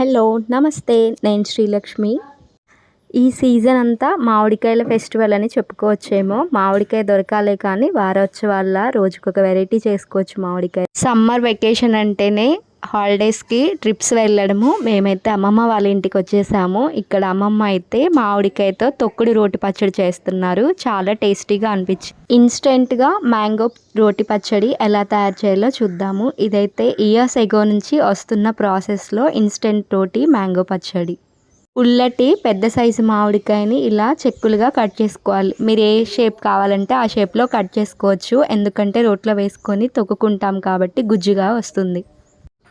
Hello నమస్తే. నేను శ్రీలక్ష్మి. ఈ సీజన్ అంతా మామిడికాయల ఫెస్టివల్ అని చెప్పుకోవచ్చేమో. మామిడికాయ దొరకాలే కానీ వారోత్సవాల రోజుకొక వెరైటీ చేసుకోవచ్చు మామిడికాయ. సమ్మర్ వెకేషన్ అంటేనే హాలిడేస్కి ట్రిప్స్ వెళ్ళడము. మేమైతే అమ్మమ్మ వాళ్ళ ఇంటికి వచ్చేసాము. ఇక్కడ అమ్మమ్మ అయితే మామిడికాయతో తొక్కుడు రోటి పచ్చడి చేస్తున్నారు. చాలా టేస్టీగా అనిపించింది ఇన్స్టెంట్గా మ్యాంగో రోటి పచ్చడి ఎలా తయారు చేయాలో చూద్దాము. ఇదైతే ఇయర్స్ ఎగో నుంచి వస్తున్న ప్రాసెస్లో ఇన్స్టెంట్ రోటి మ్యాంగో పచ్చడి. ఉల్లటి పెద్ద సైజు మామిడికాయని ఇలా చెక్కులుగా కట్ చేసుకోవాలి. మీరు ఏ షేప్ కావాలంటే ఆ షేప్లో కట్ చేసుకోవచ్చు. ఎందుకంటే రోట్లో వేసుకొని తొక్కుకుంటాం కాబట్టి గుజ్జుగా వస్తుంది.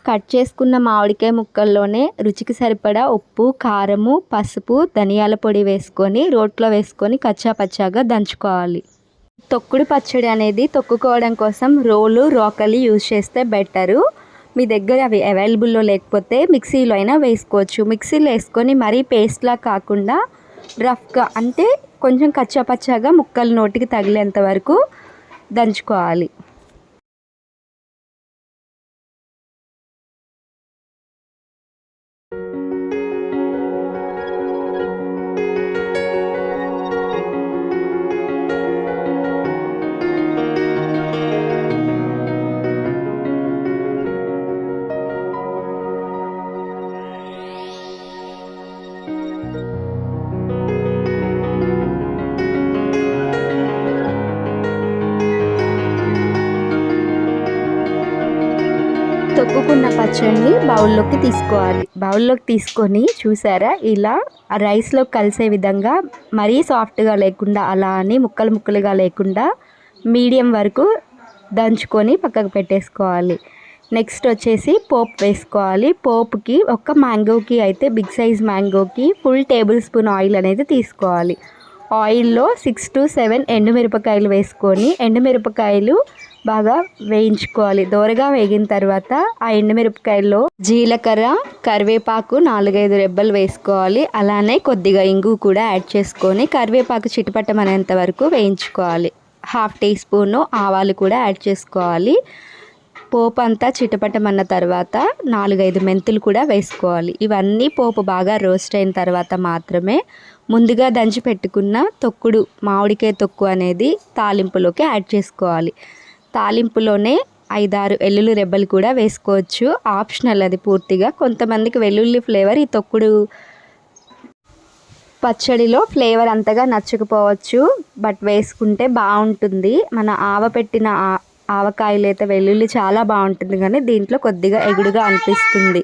కట్ చేసుకున్న మామిడికాయ ముక్కల్లోనే రుచికి సరిపడా ఉప్పు కారము పసుపు ధనియాల పొడి వేసుకొని రోట్లో వేసుకొని కచ్చా పచ్చాగా దంచుకోవాలి. తొక్కుడు పచ్చడి అనేది తొక్కుకోవడం కోసం రోలు రోకలి యూజ్ చేస్తే బెటరు. మీ దగ్గర అవి అవైలబుల్లో లేకపోతే మిక్సీలో అయినా వేసుకోవచ్చు. మిక్సీలో వేసుకొని మరీ పేస్ట్లా కాకుండా రఫ్గా అంటే కొంచెం కచ్చా పచ్చాగా ముక్కలు నోటికి తగిలేంత వరకు దంచుకోవాలి. తొక్కుకున్న పచ్చడిని బౌల్లోకి తీసుకోవాలి. బౌల్లోకి తీసుకొని చూసారా? ఇలా రైస్లో కలిసే విధంగా మరీ సాఫ్ట్గా లేకుండా అలా అని ముక్కలు ముక్కలుగా లేకుండా మీడియం వరకు దంచుకొని పక్కకు పెట్టేసుకోవాలి. నెక్స్ట్ వచ్చేసి పోపు వేసుకోవాలి. పోపుకి ఒక మ్యాంగోకి అయితే బిగ్ సైజ్ మ్యాంగోకి ఫుల్ టేబుల్ స్పూన్ ఆయిల్ అనేది తీసుకోవాలి. ఆయిల్లో సిక్స్ టు సెవెన్ ఎండుమిరపకాయలు వేసుకొని ఎండుమిరపకాయలు బాగా వేయించుకోవాలి. దోరగా వేగిన తర్వాత ఆ ఎండుమిరపకాయల్లో జీలకర్ర కరివేపాకు నాలుగైదు రెబ్బలు వేసుకోవాలి. అలానే కొద్దిగా ఇంగు కూడా యాడ్ చేసుకొని కరివేపాకు చిటపట్టమనేంత వరకు వేయించుకోవాలి. హాఫ్ టీ స్పూను ఆవాలు కూడా యాడ్ చేసుకోవాలి. పోపు అంతా చిటపటమన్న తర్వాత నాలుగైదు మెంతులు కూడా వేసుకోవాలి. ఇవన్నీ పోపు బాగా రోస్ట్ అయిన తర్వాత మాత్రమే ముందుగా దంచి పెట్టుకున్న తొక్కుడు మామిడికాయ తొక్కు అనేది తాలింపులోకి యాడ్ చేసుకోవాలి. తాలింపులోనే ఐదారు వెల్లుల్లి రెబ్బలు కూడా వేసుకోవచ్చు. ఆప్షనల్ అది పూర్తిగా. కొంతమందికి వెల్లుల్లి ఫ్లేవర్ ఈ తొక్కుడు పచ్చడిలో ఫ్లేవర్ అంతగా నచ్చకపోవచ్చు. బట్ వేసుకుంటే బాగుంటుంది. మన ఆవ పెట్టిన ఆవకాయలు అయితే వెల్లుల్లి చాలా బాగుంటుంది. కానీ దీంట్లో కొద్దిగా ఎగుడుగా అనిపిస్తుంది.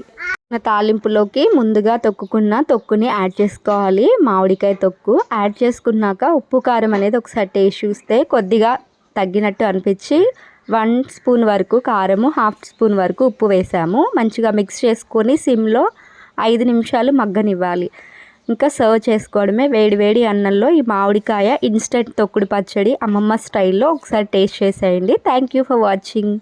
తాలింపులోకి ముందుగా తొక్కుకున్న తొక్కుని యాడ్ చేసుకోవాలి. మామిడికాయ తొక్కు యాడ్ చేసుకున్నాక ఉప్పు కారం అనేది ఒకసారి టేస్ట్ చూస్తే కొద్దిగా తగ్గినట్టు అనిపించి వన్ స్పూన్ వరకు కారము హాఫ్ స్పూన్ వరకు ఉప్పు వేసాము. మంచిగా మిక్స్ చేసుకొని సిమ్లో ఐదు నిమిషాలు మగ్గనివ్వాలి. ఇంకా సర్వ్ చేసుకోవడమే వేడి వేడి అన్నంలో ఈ మామిడికాయ ఇన్స్టెంట్ తొక్కుడు పచ్చడి అమ్మమ్మ స్టైల్లో ఒకసారి టేస్ట్ చేసేయండి. Thank you for watching.